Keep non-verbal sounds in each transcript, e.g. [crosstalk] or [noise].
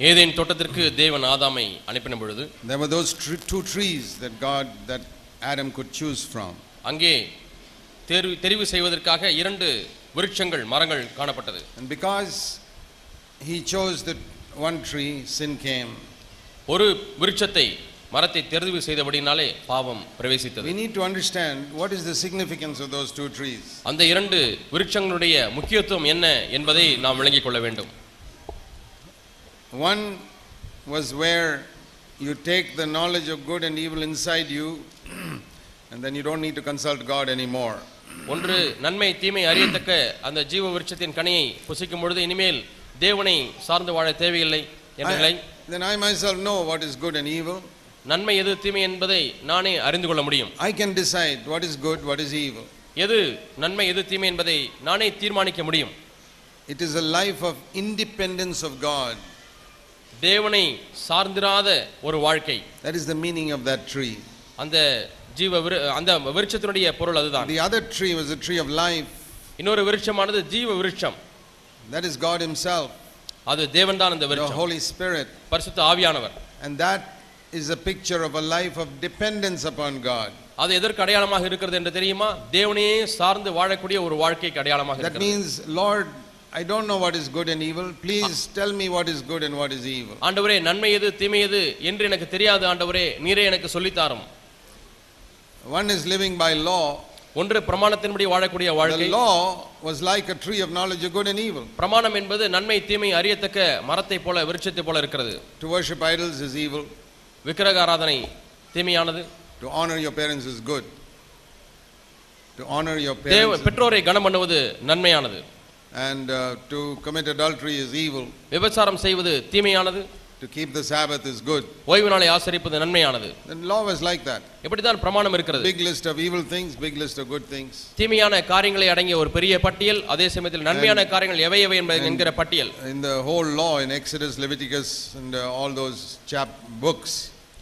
Eden தோட்டத்திற்கு தேவன் ஆதாமை அனுப்பின பொழுது there were those two trees that God, that Adam could choose from. அங்கே தேர்வு தெரிவு செய்வதற்காக இரண்டு விருட்சங்கள் மரங்கள் காணப்பட்டது And because he chose the one tree, sin came. ஒரு விருட்சத்தை மரத்தை தெரிவு செய்தபடினாலே பாவம் பிரவேசித்தது We need to understand what is the significance of those two trees. அந்த இரண்டு விருட்சங்களுடைய முக்கியத்துவம் என்ன என்பதை நாம் விளங்கிக் கொள்ள வேண்டும் One was where you take the knowledge of good and evil inside you, and then you don't need to consult God anymore. ஒன்று நன்மை தீமை அறியத்தக்க அந்த ஜீவ விருட்சத்தின் கனியை புசிக்கும் பொழுது இனிமேல் தேவனை சார்ந்து வாழ தேவையில்லை I- then I myself know what is good and evil. நன்மை எது தீமை என்பதை நானே அறிந்து கொள்ள முடியும் I can decide what is good, what is evil. எது நன்மை எது தீமை என்பதை நானே தீர்மானிக்க முடியும் It is a life of independence of God. தேவனை சார்ந்திராத ஒரு வாழ்க்கை That is the meaning of that tree. அந்த ஜீவ அந்த விருட்சத்தினுடைய பொருள் அதுதான் The other tree was a tree of life. இன்னொரு விருட்சமானது ஜீவ விருட்சம் That is God Himself, அது தேவன்தான் அந்த the விருட்சம் Holy Spirit. பரிசுத்த ஆவியானவர் And that is a picture of a life of dependence upon God. அது எதற்கு அடையாளமாக இருக்கிறது என்று தெரியுமா தேவனையே சார்ந்து வாழக்கூடிய ஒரு வாழ்க்கைக்கு அடையாளமாக That இருக்கிறது means, Lord, I don't know what is good and evil. Please tell me what is good and what is evil. ஆண்டவரே நன்மை எது தீமை எது என்று எனக்கு தெரியாது ஆண்டவரே நீரே எனக்கு சொல்லித்தாரும் One is living by law. ஒன்று பிரமாணத்தின்படி வாழக்கூடிய The வாழ்க்கை law was like a tree of knowledge of good and evil. பிரமாணம் என்பது நன்மை தீமை அறியத்தக்க மரத்தை போல விருட்சத்தை போல இருக்கிறது To worship idols is evil. விக்கிரக ஆராதனை தீமையானது To honor your parents is good. To honor your தேவ parents is- பெற்றோரை கனம் பண்ணுவது நன்மையானது and uh, to commit adultery is evil. விபச்சாரம் செய்வது தீமையானது To keep the Sabbath is good. ஓய்வு நாளை ஆசரிப்பது நன்மையானது The law was like that. இப்படித்தான் பிரமாணம் இருக்கிறது Big list of evil things, big list of good things. தீமையான காரியங்களை அடங்கிய ஒரு பெரிய பட்டியல் அதே சமயத்தில் நன்மையான காரியங்கள் எவை எவை என்பது என்கிற பட்டியல் In the whole law in Exodus, Leviticus, and uh, all those chap books,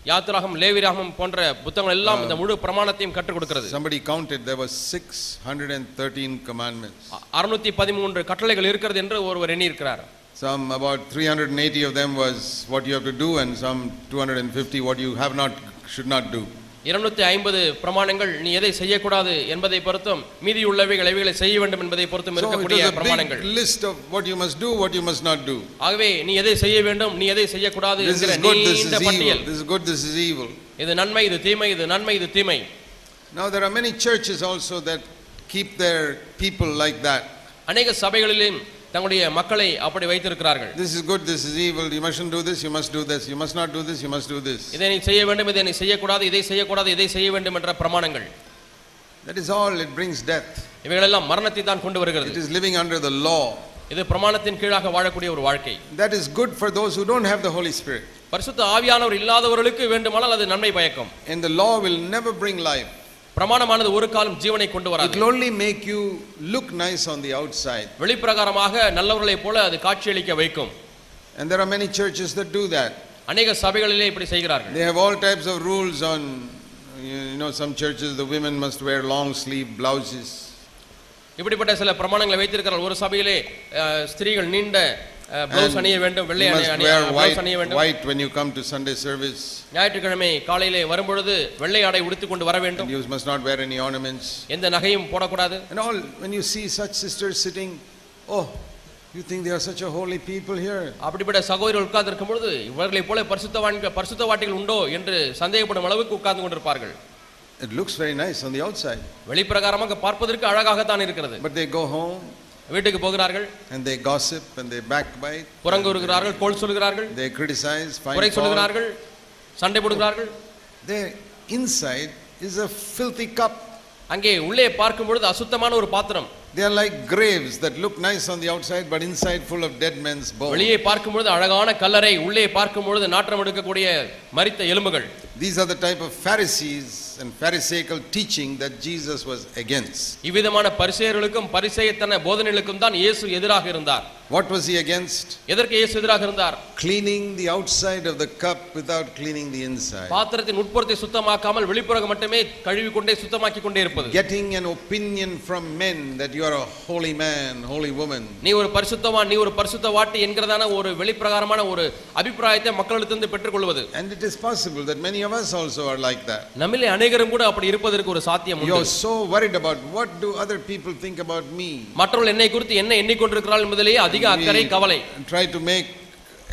யாத்திராகம் லேவிராகம் போன்ற புத்தகங்கள் எல்லாம் இந்த முழு பிரமாணத்தையும் கற்றுக் கொடுக்கிறது somebody counted there were 613 commandments. அறுநூத்தி பதிமூன்று கட்டளைகள் இருக்கிறது என்று ஒருவர் எண்ணியிருக்கிறார் Some about 380 of them was what you have to do, and some 250 what you have not should not do. இருநூத்தி ஐம்பது பிரமாணங்கள் நீ எதை செய்யக்கூடாது என்பதை பொறுத்தும் மீதி உள்ளவைகள் எவைகளை செய்ய வேண்டும் என்பதை பொறுத்தும் இருக்கக்கூடிய பிரமாணங்கள் list of what you must do, what you must not do. ஆகவே நீ எதை செய்ய வேண்டும் நீ எதை செய்யக்கூடாது என்கிற நீண்ட. பட்டியல் This is good, this is evil. இது நன்மை இது தீமை இது நன்மை இது தீமை Now there are many churches also that keep their people like that. அநேக சபைகளிலும் தங்களுடைய மக்களை அப்படி வைத்திருக்கிறார்கள் This is good, this is evil, you mustn't do this, you must do this, you must not do this, you must do this. இதை நீ செய்ய வேண்டும் இதை நீ செய்யக்கூடாது இதை செய்யக்கூடாது இதை செய்ய வேண்டும் என்ற பிரமாணங்கள் That is all, it brings death. இவைகளெல்லாம் மரணத்தை தான் கொண்டு It வருகிறது is living under the law. இது பிரமாணத்தின் கீழாக வாழக்கூடிய ஒரு வாழ்க்கை That is good for those who don't have the Holy Spirit. பரிசுத்த ஆவியானவர் இல்லாதவர்களுக்கு வேண்டுமானால் அது நன்மை பயக்கும் And the law will never bring life. பிரமாணமானது ஒரு காலம் ஜீவனை கொண்டு வராது will only make you look nice on the outside. வெளிப்பிரகாரமாக நல்லவர்களைப் போல அது காட்சியளிக்க வைக்கும் And there are many churches that do that. அநேக சபைகளிலே இப்படி செய்கிறார்கள் They have all types of rules on, you know, some churches, the women must wear long sleeve blouses. இப்படிப்பட்ட சில பிரமாணங்களை வைத்திருக்கிறார்கள் ஒரு சபையிலே ஸ்திரீகள் நீண்ட பிளவுஸ் அணிய வேண்டும் வெள்ளை You அணி- must அணி- wear blouse white, அணிய வேண்டும் white when you come to Sunday service. ஞாயிற்றுக்கிழமை காலையிலே வரும்பொழுது வெள்ளை ஆடை உடுத்திக் கொண்டு வர வேண்டும் you must not wear any ornaments. எந்த நகையும் போடக்கூடாது And all, when you see such sisters sitting, oh, you think they are such a holy people here. அப்படிப்பட்ட சகோதரர்கள் உட்கார்ந்து இருக்கும் பொழுது இவர்களைப் போல பரிசுத்தவான்கள் பரிசுத்தவாட்டிகள் உண்டோ என்று சந்தேகப்படும் அளவுக்கு உட்கார்ந்து கொண்டிருப்பார்கள் It looks very nice on the outside. வெளிப்பிரகாரமாக பார்ப்பதற்கு இருக்கிறது But they go home வீட்டுக்கு போகிறார்கள் and they gossip and they backbite. புறங்கூறுகிறார்கள் கோல் சொல்கிறார்கள் They criticize, find குறை fault. சொல்கிறார்கள் சண்டை போடுகிறார்கள் Their inside is a filthy cup. அங்கே உள்ளே பார்க்கும் பொழுது அசுத்தமான ஒரு பாத்திரம் They are like graves that look nice on the outside, but inside full of dead men's bones. வெளியே பார்க்கும் பொழுது அழகான கல்லறை உள்ளே பார்க்கும் பொழுது நாற்றம் எடுக்கக்கூடிய மரித்த எலும்புகள் These are the type of Pharisees and Pharisaical teaching that Jesus was against. இவ்விதமான பரிசேயர்களுக்கும் பரிசேயத்தன போதனைகளுக்கும் தான் இயேசு எதிராக இருந்தார் What was he against? எதற்கு இயேசு எதிராக இருந்தார் Cleaning the outside of the cup without cleaning the inside. பாத்திரத்தின் உட்புறத்தை சுத்தமாக்காமல் வெளிப்புறம் மட்டுமே கழுவி கொண்டே சுத்தமாக்கி கொண்டே இருப்பது Getting an opinion from men that you are a holy man, holy woman. நீ ஒரு பரிசுத்தவான் நீ ஒரு பரிசுத்த வாட்டி என்கிறதான ஒரு வெளிப்பிரகாரமான ஒரு அபிப்பிராயத்தை மக்களிடத்திலிருந்து பெற்றுக்கொள்வது And it is possible that many of us also are like that. நம்மிலே அநேகரும் கூட அப்படி இருப்பதற்கு ஒரு சாத்தியம் You are so worried about what do other people think about me. மற்றவர்கள் என்னை குறித்து என்ன எண்ணிக்கொண்டிருக்கிறார்கள் என்பதிலேயே அதிக அக்கறை கவலை try to make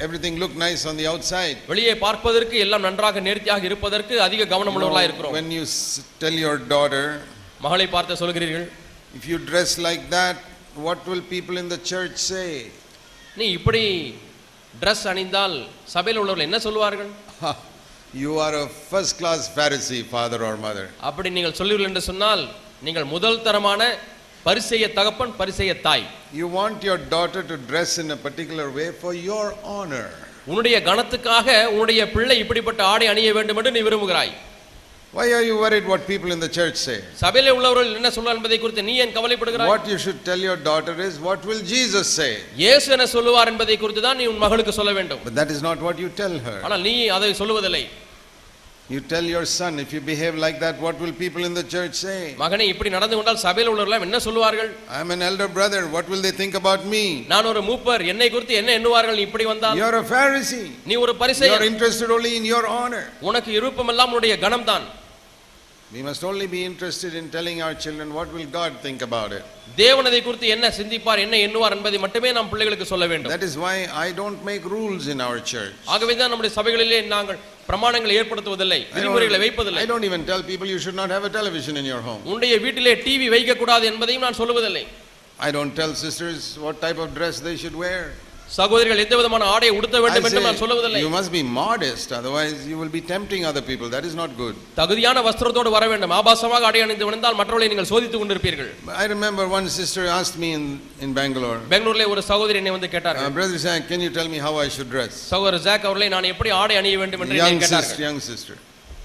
everything look nice on the outside. வெளியே பார்ப்பதற்கு எல்லாம் நன்றாக நேர்த்தியாக இருப்பதற்கு அதிக கவனம் உள்ளவர்களாக இருக்கிறோம் When you tell your daughter, மகளை பார்த்து சொல்கிறீர்கள் if you dress like that, what will people in the church say? நீ இப்படி Dress அணிந்தால் சபையில் உள்ளவர்கள் என்ன சொல்வார்கள் [laughs] You are a first class Pharisee, father or mother. அப்படி நீங்கள் சொல்லுவீர்கள் என்று சொன்னால் நீங்கள் முதல் தரமான பரிசெய்ய தகப்பன் பரிசெய்ய தாய் You want your daughter to dress in a particular way for your honor. உன்னுடைய கணத்துக்காக உன்னுடைய பிள்ளை இப்படிப்பட்ட ஆடை அணிய வேண்டும் என்று நீ விரும்புகிறாய் Why are you worried what people in the church say? சபையிலே உள்ளவர்கள் என்ன சொல்வார் என்பதை குறித்து நீ ஏன் கவலைப்படுகிறாய் What you should tell your daughter is, what will Jesus say? இயேசு என்ன சொல்லுவார் என்பதை குறித்து தான் நீ உன் மகளுக்கு சொல்ல வேண்டும் But that is not what you tell her. ஆனால் நீ அதை சொல்லுவதில்லை You tell your son, if you behave like that, what will people in the church say? மகனே இப்படி நடந்து கொண்டால் சபையில் உள்ளவர்கள் என்ன சொல்லுவார்கள் I'm an elder brother, what will they think about me? நான் ஒரு மூப்பர் என்னை குறித்து என்ன எண்ணுவார்கள் நீ இப்படி வந்தால் You're a Pharisee. நீ ஒரு You're பரிசெயர் interested only in your honor. உனக்கு விருப்பமெல்லாம் உன்னுடைய கணம்தான் We must only be interested in telling our children what will God think about it. தேவன் அதை குறித்து என்ன சிந்திப்பார் என்ன எண்ணுவார் என்பதை மட்டுமே நாம் பிள்ளைகளுக்கு சொல்ல வேண்டும் That is why I don't make rules in our church. ஆகவே தான் நம்முடைய சபைகளிலே நாங்கள் பிரமாணங்களை ஏற்படுத்துவதில்லை விதிமுறைகளை வைப்பதில்லை I don't even tell people you should not have a television in your home. உன்னுடைய வீட்டிலே டிவி வைக்க கூடாது என்பதையும் நான் சொல்லுவதில்லை I don't tell sisters what type of dress they should wear. சகோதரிகள் எந்த விதமான ஆடையை உடுத்த வேண்டும் என்று நான் சொல்லுவதில்லை you must be modest, otherwise you will be tempting other people. That is not good. தகுதியான வஸ்திரத்தோடு வர வேண்டும் ஆபாசமாக ஆடை அணிந்து விழுந்தால் மற்றவர்களை நீங்கள் சோதித்துக் கொண்டிருப்பீர்கள் I remember one sister asked me in, in Bangalore, பெங்களூர்ல ஒரு சகோதரி என்னை வந்து uh, கேட்டார்கள் Brother Zach, can you tell me how I should dress? சகோதரர் ஜாக் அவர்களை நான் எப்படி ஆடை அணிய வேண்டும் என்று என்னை Young sister,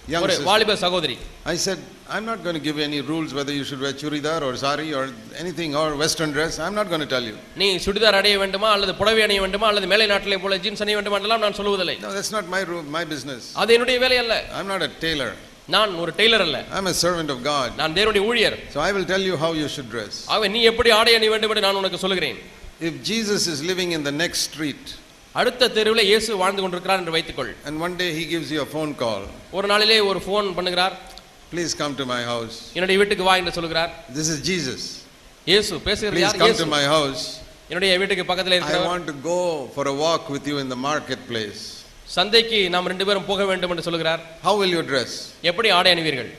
young sister. Young ஒரு sister. வாலிப சகோதரி I said, I'm not going to give you any rules whether you should wear churidar or sari or anything or western dress. I'm not going to tell you. நீ சுடிதார் அடைய வேண்டுமா அல்லது புடவை அணிய வேண்டுமா அல்லது மேலை நாட்டிலே போல ஜீன்ஸ் அணிய வேண்டுமா என்றெல்லாம் நான் சொல்லுவதில்லை No, that's not my rule, my business. அது என்னுடைய வேலை அல்ல I'm not a tailor. நான் ஒரு டெய்லர் அல்ல I'm a servant of God. நான் தேவனுடைய ஊழியர் So I will tell you how you should dress. ஆகவே நீ எப்படி ஆடை அணிய வேண்டும் என்று நான் உனக்கு சொல்லுகிறேன் If Jesus is living in the next street அடுத்த தெருவில் இயேசு வாழ்ந்து கொண்டிருக்கிறார் என்று வைத்துக்கொள் and one day he gives you a phone call, ஒரு நாளிலே ஒரு ஃபோன் பண்ணுகிறார் please come to my house. என்னுடைய வீட்டுக்கு வா என்று சொல்கிறார் This is Jesus. இயேசு பேசுகிறது Please come to my house. என்னுடைய வீட்டுக்கு பக்கத்தில் I இருக்கிறவர் want to go for a walk with you in the marketplace. சந்தைக்கு நாம் ரெண்டு பேரும் போக வேண்டும் என்று சொல்கிறார் How will you dress? எப்படி ஆடை அணிவீர்கள்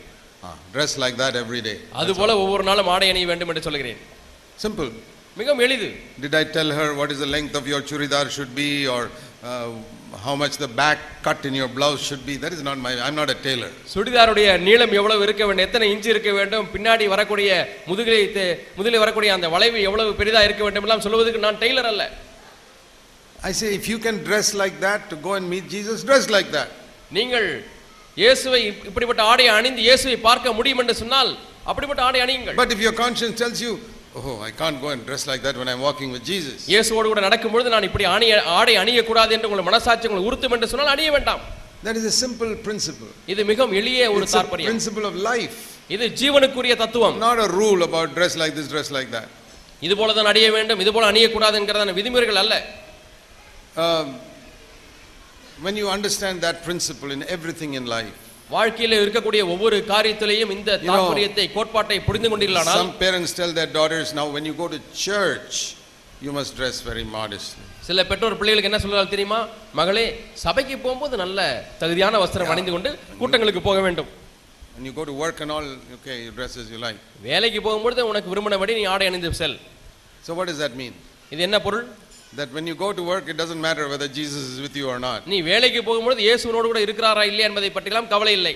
Ah, dress like that every day. அதுபோல ஒவ்வொரு நாளும் ஆடை அணிய வேண்டும் என்று சொல்கிறேன் Simple. மிகவும் எளிது Did I tell her what is the length of your churidar should be or uh, how much the back cut in your blouse should be? That is not my, I'm not a tailor. சுடிதாருடைய நீளம் எவ்வளவு இருக்க வேண்டும் எத்தனை inch இருக்க வேண்டும் பின்னாடி வரக்கூடிய முதுகிலை முதுகிலே வரக்கூடிய அந்த வளைவு எவ்வளவு பெரிதா இருக்க வேண்டும் எல்லாம் சொல்வதற்கு நான் டெய்லர் அல்ல I say, if you can dress like that to go and meet Jesus, dress like that. நீங்கள் இயேசுவை இப்- இப்படிப்பட்ட ஆடையை அணிந்து இயேசுவை பார்க்க முடியும் என்று சொன்னால் அப்படிப்பட்ட ஆடை அணியுங்கள் But if your conscience tells you, oh, I can't go and dress like that when I'm walking with Jesus, இயேசுவோடு கூட நடக்கும் பொழுது நான் இப்படி அணிய ஆடை அணியக்கூடாது என்று உங்கள் மனசாட்சி உங்களை உறுத்தும் என்று சொன்னால் அணிய வேண்டாம் that is a simple principle. இது மிகவும் எளிய ஒரு It's a தாற்பயம் principle of life, இது ஜீவனுக்குரிய தத்துவம் not a rule about dress like this, dress like that. இது போல தான் அணிய வேண்டும் இது போல அணியக்கூடாது என்கிறதான விதிமுறைகள் அல்ல Um, when you understand that principle in everything in life, வாழ்க்கையில இருக்கக்கூடிய ஒவ்வொரு காரியத்திலையும் இந்த know, தாற்பயத்தை கோட்பாட்டை புரிந்து கொண்டீர்களானால் some parents tell their daughters, now when you go to church, you must dress very modestly. சில பெற்றோர் பிள்ளைகளுக்கு என்ன சொல்றாங்க தெரியுமா மகளே சபைக்கு போகும்போது நல்ல தகுதியான வஸ்திரம் அணிந்து கொண்டு கூட்டங்களுக்கு போக வேண்டும் When you go to work and all, okay, you dress as you like. வேலைக்கு போகும்பொழுது உனக்கு விரும்பினபடி நீ ஆடை அணிந்து செல் So what does that mean? இது என்ன பொருள் That when you go to work, it doesn't matter whether Jesus is with you or not. நீ வேலைக்கு போகும்பொழுது இயேசுனோடு கூட இருக்கிறாரா இல்லையா என்பதை பற்றிலாம் கவலை இல்லை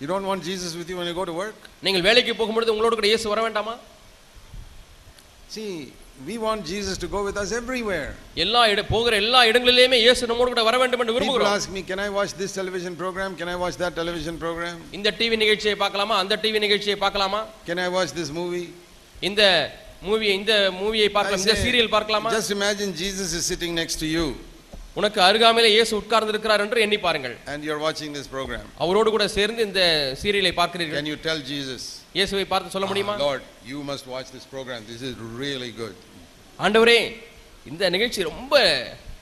You don't want Jesus with you when you go to work? நீங்கள் வேலைக்கு போகும்பொழுது உங்களோடு கூட இயேசு வர வேண்டாமா See, We want Jesus to go with us everywhere. எல்லா இட போகிற எல்லா இடங்களிலேயுமே இயேசு நம்மோடு கூட வர வேண்டும் என்று People விரும்புகிறோம் ask me, can I watch this television program? Can I watch that television program? இந்த டிவி நிகழ்ச்சியை பார்க்கலாமா அந்த டிவி நிகழ்ச்சியை பார்க்கலாமா Can I watch this movie? இந்த மூவி இந்த மூவியை பார்க்கலாம்? இந்த சீரியல் பார்க்கலாமா? Just imagine Jesus is sitting next to you. உனக்கு அருகாமையிலே இயேசு உட்கார்ந்து இருக்கிறார் என்று எண்ணி பாருங்கள். And you're watching this program. அவரோடு கூட சேர்ந்து இந்த சீரியலை பார்க்கிறீர்கள். Can you tell Jesus, இயேசுவை பார்த்து சொல்ல முடியுமா? "Ah, Lord, you must watch this program. This is really good. ஆண்டவரே இந்த நிகழ்ச்சி ரொம்ப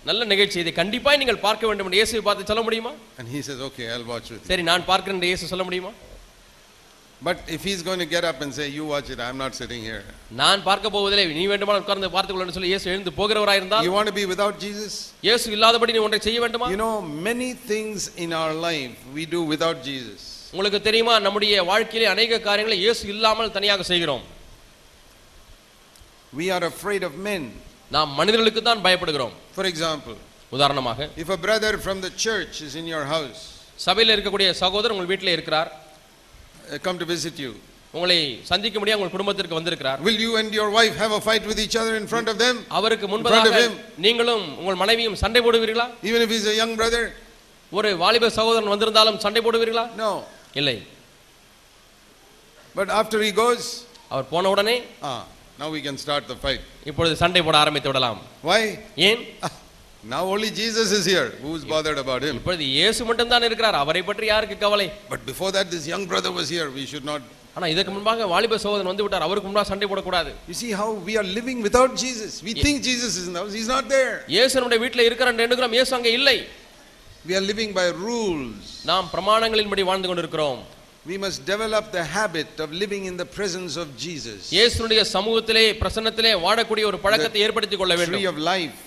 நல்ல நிகழ்ச்சி. இதை கண்டிப்பாய் நீங்கள் பார்க்க வேண்டும் என்று இயேசுவை பார்த்து சொல்ல முடியுமா? And he says, okay, I'll watch with you. சரி நான் பார்க்கிறேன் இயேசு சொல்ல முடியுமா? But if he's going to get up and say, you watch it, I'm not sitting here. நான் பார்க்க போவதில்லை நீ வேண்டுமானால் உட்கார்ந்து பார்த்துக்கொள்ளு சொல்லி இயேசு எழுந்து போகிறவராய் இருந்தால் You want to be without Jesus? இயேசு இல்லாதபடி நீ ஒன்றை செய்ய வேண்டுமா You know, many things in our life we do without Jesus. உங்களுக்கு தெரியுமா நம்முடைய வாழ்க்கையிலே அநேக காரியங்களை இயேசு இல்லாமல் தனியாக செய்கிறோம் We are afraid of men. நாம் மனிதர்களுக்கு தான் பயப்படுகிறோம் For example, உதாரணமாக if a brother from the church is in your house, சபையில் இருக்கக்கூடிய சகோதரர் உங்கள் வீட்டிலே இருக்கிறார் uh, Come to visit you, உங்களை சந்திக்க முடியாது உங்கள் குடும்பத்திற்கு வந்திருக்கிறார் will you and your wife have a fight with each other in front of them? அவருக்கு முன்பதாக. நீங்களும் உங்கள் மனைவியும் சண்டை போடுவீர்களா Even if he's a young brother? ஒரு வாலிப சகோதரன் வந்திருந்தாலும் சண்டை போடுவீர்களா No. இல்லை But after he goes, அவர் போன உடனே ah, now we can start the fight. இப்பொழுது சண்டை போட ஆரம்பித்து விடலாம் Why? ஏன் Ah, now only Jesus is here. Who's bothered about him? இப்பொழுது இயேசு மட்டும்தான் இருக்கிறார் அவரை பற்றி யாருக்கு கவலை But before that, this young brother was here. We should not. ஆனா இதற்கு முன்பாக வாலிப சகோதரன் வந்து விட்டார் அவருக்கு முன்பாக சண்டை போடக்கூடாது You see how we are living without Jesus. We think Jesus is in the house. He's not there. இயேசு நம்முடைய வீட்டில் இருக்கிறார் எண்ணுகிறோம் இயேசு அங்கே இல்லை We are living by rules. நாம் பிரமாணங்களின்படி வாழ்ந்து கொண்டிருக்கிறோம் We must develop the habit of living in the presence of Jesus. இயேசுனுடைய சமூகத்திலே பிரசன்னத்திலே வாழக்கூடிய ஒரு பழக்கத்தை ஏற்படுத்திக் கொள்ள Tree வேண்டும் of life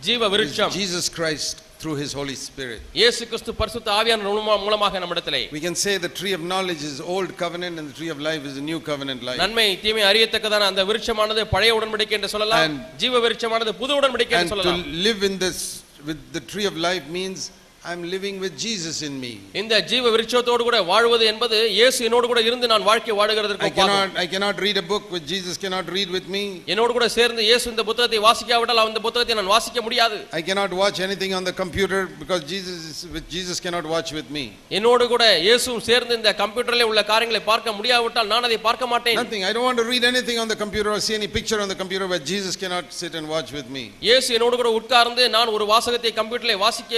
ஜீவ விருட்சம் Jesus Christ through his Holy Spirit. இயேசு கிறிஸ்து பரிசுத்த ஆவியான மூலமா- மூலமாக நம்மிடத்திலே We can say the tree of knowledge is old covenant and the tree of life is a new covenant life. நன்மை தீமை அறியத்தக்கதான அந்த விருட்சமானது பழைய உடன்படிக்கை என்று சொல்லலாம் And- ஜீவ விருட்சமானது புது உடன்படிக்கை And என்று to சொல்லலாம் live in this with the tree of life means I'm living with Jesus in me. இந்த ஜீவ விருட்சத்தோடு கூட வாழ்வது என்பது இயேசு என்னோடு கூட இருந்து நான் வாழ்க்கை வாழுகிறதற்கு ஒப்பாகும். cannot I cannot read a book which Jesus cannot read with me. என்னோடு கூட சேர்ந்து இயேசு இந்த புத்தகத்தை வாசிக்காவிட்டால் அந்த புத்தகத்தை நான் வாசிக்க முடியாது I cannot watch anything on the computer because Jesus is with Jesus cannot watch with me. என்னோடு கூட இயேசுவும் சேர்ந்து இந்த கம்ப்யூட்டரில் உள்ள காரியங்களை பார்க்க முடியாவிட்டால் நான் அதை பார்க்க மாட்டேன் Nothing. I don't want to read anything on the computer or see any picture on the computer where Jesus cannot sit and watch with me. இயேசு என்னோடு கூட உட்கார்ந்து நான் ஒரு வாசகத்தை கம்ப்யூட்டரில் வாசிக்க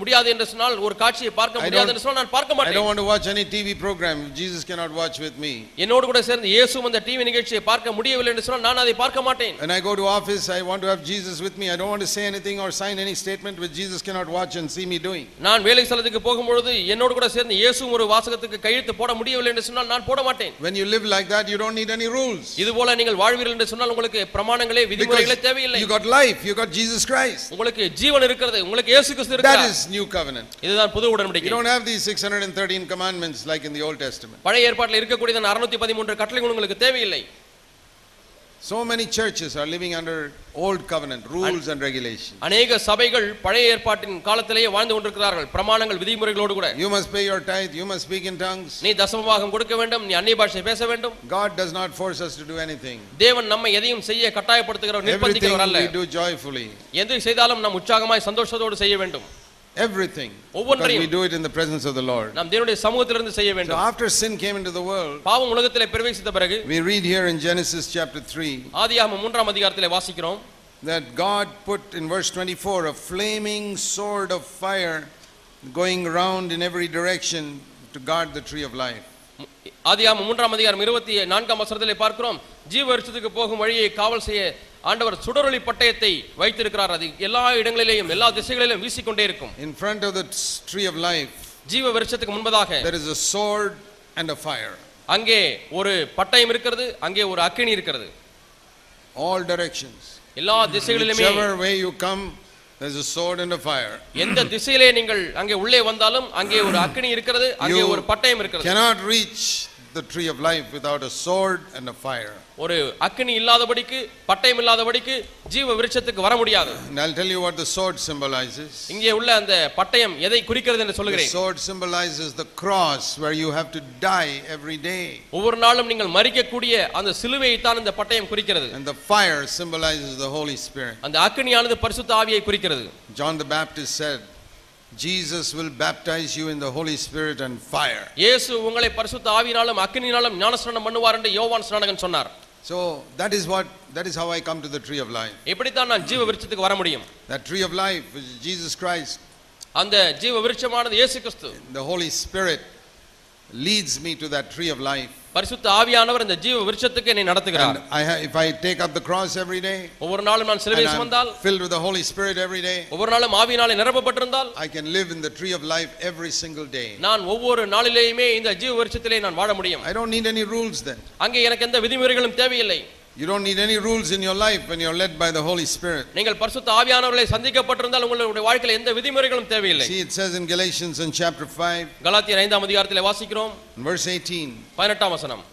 முடியாது என்று சொன்னால் ஒரு காட்சியை பார்க்க I முடியாது don't- என்று சொன்னால் நான் பார்க்க I don't மாட்டேன் want to watch any TV program if Jesus cannot watch with me. என்னோடு கூட சேர்ந்து இயேசுவும் அந்த டிவி நிகழ்ச்சியை பார்க்க முடியவில்லை என்று சொன்னால் நான் அதை பார்க்க மாட்டேன் When I go to office, I want to have Jesus with me. I don't want to say anything or sign any statement which Jesus cannot watch and see me doing. நான் வேலை ஸ்தலத்துக்கு போகும்பொழுது என்னோடு கூட சேர்ந்து இயேசுவும் ஒரு வாசகத்துக்கு கையெழுத்து போட முடியவில்லை என்று சொன்னால் நான் போட மாட்டேன் When you live like that, you don't need any rules. இது போல நீங்கள் வாழ்வீர்கள் என்று சொன்னால் உங்களுக்கு பிரமாணங்களே விதிமுறைகளே தேவையில்லை you got life, you got Jesus Christ. உங்களுக்கு ஜீவன் இருக்கிறது உங்களுக்கு இயேசு கிறிஸ்து That இருக்கிறார் is new covenant. இதுதான் புது You உடன்படிக்கை don't have these 613 commandments like in the Old Testament. பழைய ஏற்பாட்டில் இருக்கக்கூடிய அறுநூத்தி பதிமூன்று கட்டளைகள் உங்களுக்கு தேவையில்லை So many churches are living under old covenant rules and regulations. அநேக சபைகள் பழைய ஏற்பாட்டின் காலத்திலேயே வாழ்ந்து கொண்டிருக்கிறார்கள் பிரமாணங்கள் விதிமுறைகளோடு கூட You must pay your tithe, you must speak in tongues. நீ தசமபாகம் கொடுக்க வேண்டும் நீ அந்நிய பாஷை பேச வேண்டும் God does not force us to do anything. தேவன் நம்மை எதையும் செய்ய கட்டாயப்படுத்துகிறவர் Everything நிர்பந்திக்கிறவர் அல்ல we do joyfully. எது செய்தாலும் நாம் உற்சாகமாய் சந்தோஷத்தோடு செய்ய வேண்டும் Everything. Because ஒவ்வொன்றையும். we do it in the presence of the Lord. நாம் தேவனுடைய சமூகத்திலிருந்து செய்ய So வேண்டும் after sin came into the world, பாவம் உலகத்திலே பிரவேசித்த பிறகு we read here in Genesis chapter 3 ஆதியாகமம் மூன்றாம் அதிகாரத்திலே வாசிக்கிறோம் that God put in verse 24 a flaming sword of fire going round in every direction to guard the tree of life. ஆதியாகமம் மூன்றாம் அதிகாரம் இருபத்தி நான்காம் வசனத்திலே பார்க்கிறோம் ஜீவ வருஷத்துக்கு போகும் வழியை காவல் செய்ய ஆண்டவர் சுடரொளி பட்டயத்தை வைத்திருக்கிறார் அது எல்லா இடங்களிலேயும் எல்லா திசைகளிலும் வீசிக்கொண்டே இருக்கும் In front of the tree of life, ஜீவ வருஷத்துக்கு முன்பதாக there is a sword and a fire. அங்கே ஒரு பட்டயம் இருக்கிறது அங்கே ஒரு அக்கினி இருக்கிறது All directions. எல்லா திசைகளிலுமே Whichever way you come, there's a sword and a fire. எந்த திசையிலே நீங்கள் அங்கே உள்ளே வந்தாலும் அங்கே ஒரு அக்கினி இருக்கிறது அங்கே ஒரு பட்டயம் இருக்கிறது Cannot reach the tree of life without a sword and a fire. ஒரு அக்கினி இல்லாதபடிக்கு பட்டயம் இல்லாதபடிக்கு ஜீவ விருட்சத்துக்கு வர முடியாது And I'll tell you what the sword symbolizes. இங்கே உள்ள அந்த பட்டயம் எதை குறிக்கிறது என்று The சொல்லுகிறேன் sword symbolizes the cross where you have to die every day. ஒவ்வொரு நாளும் நீங்கள் மறிக்கக்கூடிய அந்த சிலுவையை தான் இந்த பட்டயம் குறிக்கிறது And the fire symbolizes the Holy Spirit. அந்த அக்கினியானது பரிசுத்த ஆவியை குறிக்கிறது John the Baptist said, Jesus will baptize you in the Holy Spirit and fire. இயேசு உங்களை பரிசுத்த ஆவியினாலும் அக்கினியினாலும் ஞானஸ்நானம் பண்ணுவார் என்று யோவான் ஸ்நானகன் சொன்னார் So that is what that is how I come to the tree of life. இப்படித்தான் நான் ஜீவ விருட்சத்துக்கு வர முடியும் That tree of life which is Jesus Christ, அந்த ஜீவ விருட்சமானது இயேசு கிறிஸ்து the Holy Spirit leads me to that tree of life. பரிசுத்த ஆவியானவர் இந்த ஜீவ விருட்சத்துக்கு என்னை நடத்துகிறார் I ha- if I take up the cross every day ஒவ்வொரு நாளும் நான் சிலுவை and சுமந்தால் filled with the Holy Spirit every day, ஒவ்வொரு நாளும் ஆவியினாலே நிரப்பப்பட்டிருந்தால் I can live in the tree of life every single day. நான் ஒவ்வொரு நாளிலேயுமே இந்த ஜீவ விருட்சத்திலே நான் வாழ முடியும் I don't need any rules then. அங்கே எனக்கு எந்த விதிமுறைகளும் தேவையில்லை You don't need any rules in your life when you're led by the Holy Spirit. நீங்கள் பரிசுத்த ஆவியானவர்களை சந்திக்கப்பட்டிருந்தால் உங்களுடைய வாழ்க்கையில் எந்த விதிமுறைகளும் தேவையில்லை See, it says in Galatians in chapter 5, கலாத்தியர் ஐந்தாம் அதிகாரத்திலே வாசிக்கிறோம் in verse 18, பதினெட்டாம் வசனம்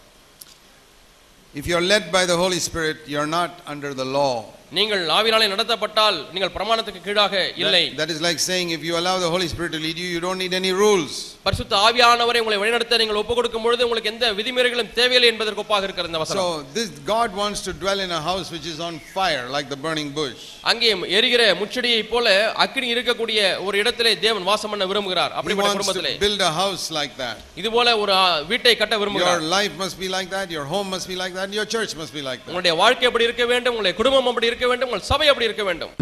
if you're led by the Holy Spirit, you're not under the law. நீங்கள் ஆவினாலே நடத்தப்பட்டால் நீங்கள் பிரமாணத்துக்கு கீழாக இல்லை That- that is like saying if you allow the Holy Spirit to lead you, you don't need any rules. பரிசுத்த ஆவியானவரை உங்களை வழிநடத்த நீங்கள் ஒப்புக் கொடுக்கும் பொழுது உங்களுக்கு எந்த விதிமுறைகளும் தேவையில்லை என்பதற்கு ஒப்பாக இருக்கிற இந்த வசனம் So this God wants to dwell in a house which is on fire, like the burning bush. அங்கே எரிகிற முச்சடியை போல அக்கினி இருக்கக்கூடிய ஒரு இடத்திலே தேவன் வாசம் பண்ண விரும்புகிறார் அப்படிப்பட்ட குடும்பத்திலே build a house like that. இது போல ஒரு வீட்டை கட்ட Your விரும்புகிறார் life must be like that, your home must be like that, your church must be like that. உங்களுடைய வாழ்க்கை அப்படி இருக்க வேண்டும் உங்களுடைய குடும்பம் அப்படி இருக்க வேண்டும் உங்கள் சபை அப்படி இருக்க வேண்டும்